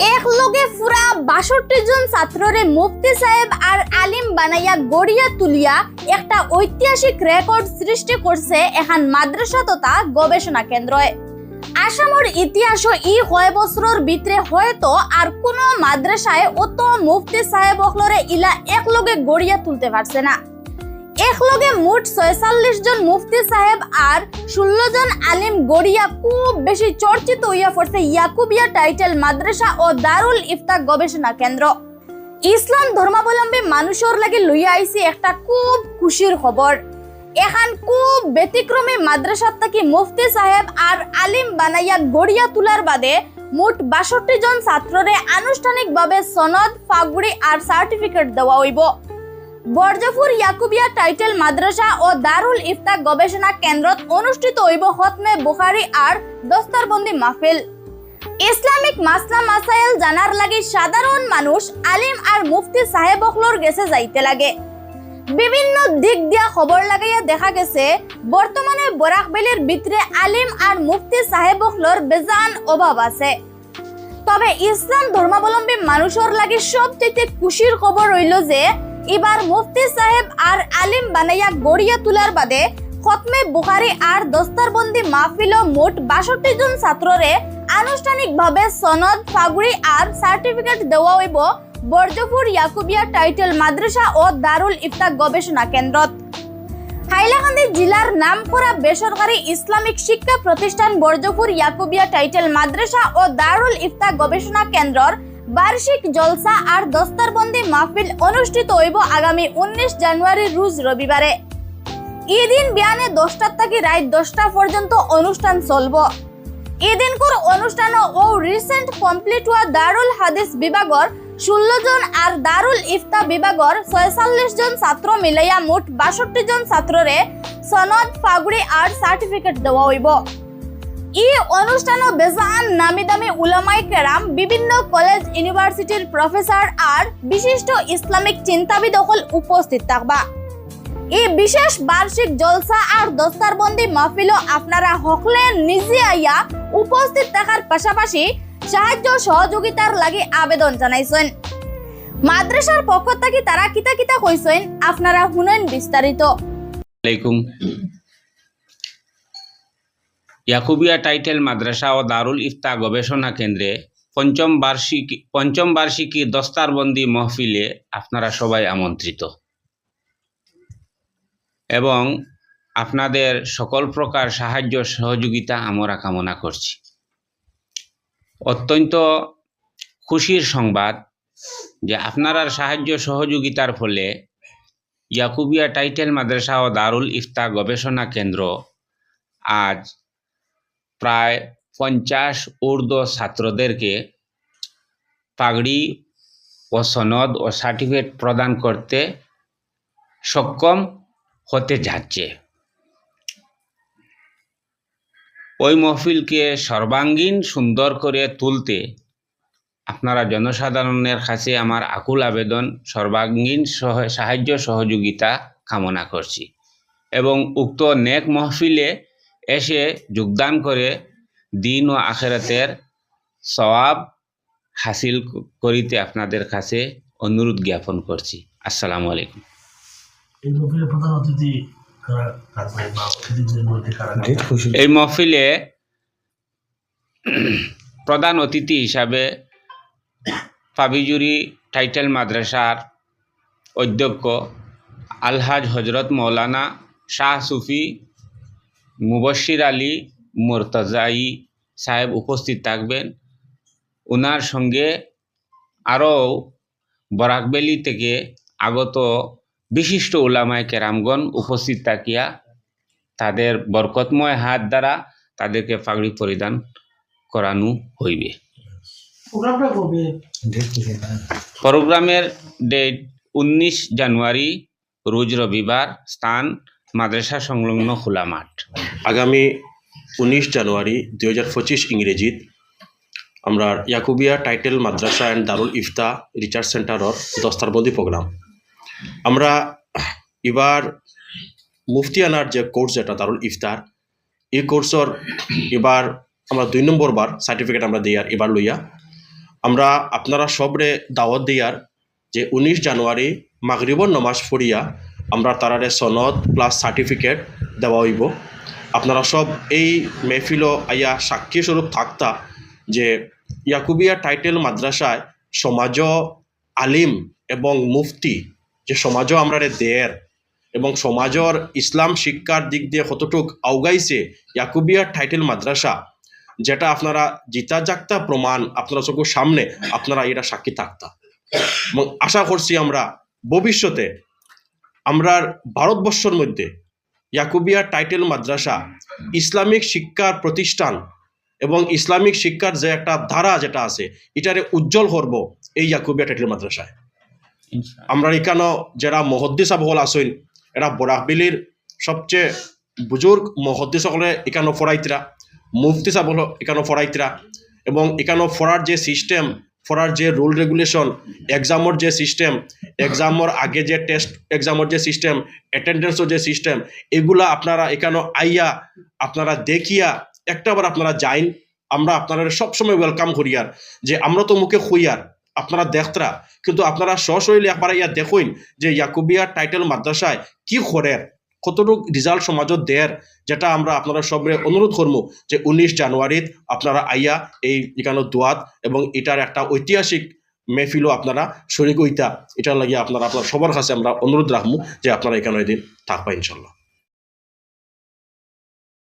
একলগে ফুরা বাষট্টি জন ছাত্ররে মুফতি সাহেব আর আলিম বানাইয়া গড়িয়া তুলিয়া একটা ঐতিহাসিক রেকর্ড সৃষ্টি করছে এখান মাদ্রাসা তথা গবেষণা কেন্দ্রয় আসামর ইতিহাস ই কয় বছরের ভিতরে হয়তো আর কোন মাদ্রাসায় অত মুফতি সাহেব অকলরে ইলা একলগে গড়িয়া তুলতে পারছে না। একলগে মোট ছয়চল্লিশ জন মুফতি সাহেব আর ষোলো জন আলিম গড়িয়া খুব বেশি চর্চিত হইয়া পড়ছে ইয়াকুবিয়া টাইটেল মাদ্রাসা ও দারুল ইফতা গবেষণা কেন্দ্র। ইসলাম ধর্মাবলম্বী মানুষের লাগি লইয়া আইছি একটা খুব খুশির খবর। এখান খুব ব্যতিক্রমী মাদ্রাসাত থাকি মুফতি সাহেব আর আলিম বানাইয়া গড়িয়া তোলার বাদে মোট বাষট্টি জন ছাত্ররে আনুষ্ঠানিকভাবে সনদ, ফাগুড়ি আর সার্টিফিকেট দেওয়া হইব। বর্জফুর ইয়াকুবিয়া টাইটেল মাদ্রাসা ও দারুল ইফতা গবেষণা কেন্দ্রত অনুষ্ঠিত হইব হতমে বুখারি আর দস্তারবন্দি মাহফিল। ইসলামিক মাসলা মাসাইল জানার লাগি সাধারণ মানুষ, আলিম আর মুফতি সাহেব অখলোর গেছে যাইতে লাগে। বিভিন্ন দিক দিয়া খবর লাগাইয়া দেখা গেছে, বর্তমানে বরাকবেলির ভিতরে আলিম আর মুফতি সাহেব অখলোর বেজান অভাব আছে। তবে ইসলাম ধর্মাবলম্বী মানুষের লাগি সবচেয়ে খুশির খবর রইল যে এবার মুফতি সাহেব আর আলিম বানাইয়া গড়িয়া তোলার বাদে খতমে বুখারি আর দস্তারবন্দি মাহফিল মোট বাষট্টি জন ছাত্ররে আনুষ্ঠানিকভাবে সনদ ফাগুড়ি আর সার্টিফিকেট দেওয়া হইব বর্জপুর ইয়াকুবিয়া টাইটেল মাদ্রাসা ও দারুল ইফতা গবেষণা কেন্দ্রত। হাইলাকান্দি জেলার নামকরা বেসরকারি ইসলামিক শিক্ষা প্রতিষ্ঠান বর্জপুর ইয়াকুবিয়া টাইটেল মাদ্রাসা ও দারুল ইফতা গবেষণা কেন্দ্রর বার্ষিক জলসা আর দস্তারবন্দি মাহফিল অনুষ্ঠিত হইব আগামী উনিশ জানুয়ারি রোজ রবিবারে। এদিন বিয়ানে দশটার থেকে রাত দশটা পর্যন্ত অনুষ্ঠান চলব। এদিনকর অনুষ্ঠান ও রিসেন্ট কমপ্লিট হওয়া দারুল হাদিস বিভাগর ষোলো জন আর দারুল ইফতা বিভাগর ছয়চল্লিশ জন ছাত্র মিলাইয়া মোট বাষট্টি জন ছাত্ররে সনদ, ফাগুড়ি আর সার্টিফিকেট দেওয়া হইব। ই অনুষ্ঠান বেজান নামি দামি উলামাই কেরাম, বিভিন্ন কলেজ, ইউনিভার্সিটির প্রফেসর আর বিশিষ্ট ইসলামিক চিন্তাবিদ সকল উপস্থিত থাকবা। এই বিশেষ বার্ষিক জলসা আর দস্তারবন্দি মাহফিল আপনারা হকলে নিজে আইয়া উপস্থিত থাকার পাশাপাশি সাহায্য সহযোগিতার লাগি আবেদন জানাইছেন। মাদ্রাসার পক্ষ থেকে তারা কিতা কিতা কইছেন, আপনারা শুনেন বিস্তারিত। ইয়াকুবিয়া টাইটেল মাদ্রাসা ও দারুল ইফতা গবেষণা কেন্দ্রে পঞ্চম বার্ষিকী পঞ্চম বার্ষিকী দস্তারবন্দি মহফিলে আপনারা সবাই আমন্ত্রিত। এবং আপনাদের সকল প্রকার সাহায্য সহযোগিতা আমরা কামনা করছি। অত্যন্ত খুশির সংবাদ যে আপনার সাহায্য সহযোগিতার ফলে ইয়াকুবিয়া টাইটেল মাদ্রাসা ও দারুল ইফতা গবেষণা কেন্দ্র আজ প্রায় পঞ্চাশ ঊর্ধ্ব ছাত্রদেরকে পাগড়ি ও সনদ ও সার্টিফিকেট প্রদান করতে সক্ষম হতে যাচ্ছে। ওই মহফিলকে সর্বাঙ্গীন সুন্দর করে তুলতে আপনারা জনসাধারণের কাছে আমার আকুল আবেদন, সর্বাঙ্গীন সহ- সাহায্য সহযোগিতা কামনা করছি। এবং উক্ত নেক মহফিলে এসে যোগদান করে দিন ও আখেরাতের সওয়াব হাসিল করিতে আপনাদের কাছে অনুরোধ জ্ঞাপন করছি। আসসালামু আলাইকুম। এই মহফিলে প্রধান অতিথি হিসাবে পাবিজুরি টাইটেল মাদ্রাসার অধ্যক্ষ আলহাজ হজরত মৌলানা শাহ সুফি মুবশির আলী মোরতজাই সাহেব উপস্থিত থাকবেন। ওনার সঙ্গে আরও বরাকবেলি থেকে আগত বিশিষ্ট ওলামায় কেরামগণ উপস্থিত থাকিয়া তাদের বরকতময় হাত দ্বারা তাদেরকে পাগড়ি পরিধান করানো হইবে। প্রোগ্রামের ডেট উনিশ জানুয়ারি রোজ রবিবার স্থান মাদ্রাসা সংলগ্ন খোলা মাঠ। আগামী উনিশ জানুয়ারি দুই হাজার পঁচিশ ইংরেজিত আমরা Yaqubia title madrasa and Darul Ifta research সেন্টারর দস্তারবন্দি প্রোগ্রাম। আমরা এবার মুফতি আনার যে কোর্স যেটা দারুল ইফতার, এই কোর্সর এবার আমরা দুই নম্বর বার সার্টিফিকেট আমরা দিই আর এবার লইয়া, আমরা আপনারা সবরে দাওয়াত দিয়ার যে উনিশ জানুয়ারি মাগরিবর নমাজ পড়িয়া আমরা তারারে সনদ প্লাস সার্টিফিকেট দেওয়া হইব। আপনারা সব এই মেহফিলও আইয়া সাক্ষী স্বরূপ থাকতা যে ইয়াকুবিয়া টাইটেল মাদ্রাসায় সমাজ আলিম এবং মুফতি, যে সমাজও আমরা দেয়ের এবং সমাজর ইসলাম শিক্ষার দিক দিয়ে কতটুক আউগাইছে ইয়াকুবিয়া টাইটেল মাদ্রাসা, যেটা আপনারা জিতা জাগতা প্রমাণ আপনারা চোখের সামনে আপনারা এটা সাক্ষী থাকতা। এবং আশা করছি আমরা ভবিষ্যতে আমরার ভারতবর্ষের মধ্যে ইয়াকুবিয়া টাইটেল মাদ্রাসা ইসলামিক শিক্ষার প্রতিষ্ঠান এবং ইসলামিক শিক্ষার যে একটা ধারা যেটা আছে এটারে উজ্জ্বল করব এই ইয়াকুবিয়া টাইটেল মাদ্রাসায়। আমরা এখানে যারা মহদ্দিস আবহল আসইন এরা বরাকবিলির সবচেয়ে বুজুর্গ মহদ্দিস সকলে এখানে ফরাইতরা মুফতি সাবল এখানে ফরাইতরা এবং এখানে ফরার যে সিস্টেম ফরার যে রুল রেগুলেশন এক্সামর যে সিস্টেম এক্সামর আগে যে টেস্ট এক্সামর যে সিস্টেম অ্যাটেন্ডেন্সের যে সিস্টেম এগুলা আপনারা এখানে আইয়া, আপনারা দেখিয়া, একটাবার আপনারা যাইন, আমরা আপনারা সবসময় ওয়েলকাম করিয়ার যে আমরা তো মুখে খুইয়ার আপনারা দেখতরা। কিন্তু আপনারা সশরীরে একবার ইয়া দেখুন যে ইয়াকুবিয়া টাইটেল মাদ্রাসায় কি করের কতটুক রেজাল্ট সমাজত দেয়, যেটা আমরা আপনারা সবরে অনুরোধ করব যে উনিশ জানুয়ারিত আপনারা আইয়া এই এখানে দোয়াত এবং এটার একটা ঐতিহাসিক মেহফিলও আপনারা শরিক ওইতা এটার লাগিয়ে আপনারা, আপনার সবার কাছে আমরা অনুরোধ রাখব যে আপনারা এখানে ওই দিন থাকবা ইনশাল্লাহ।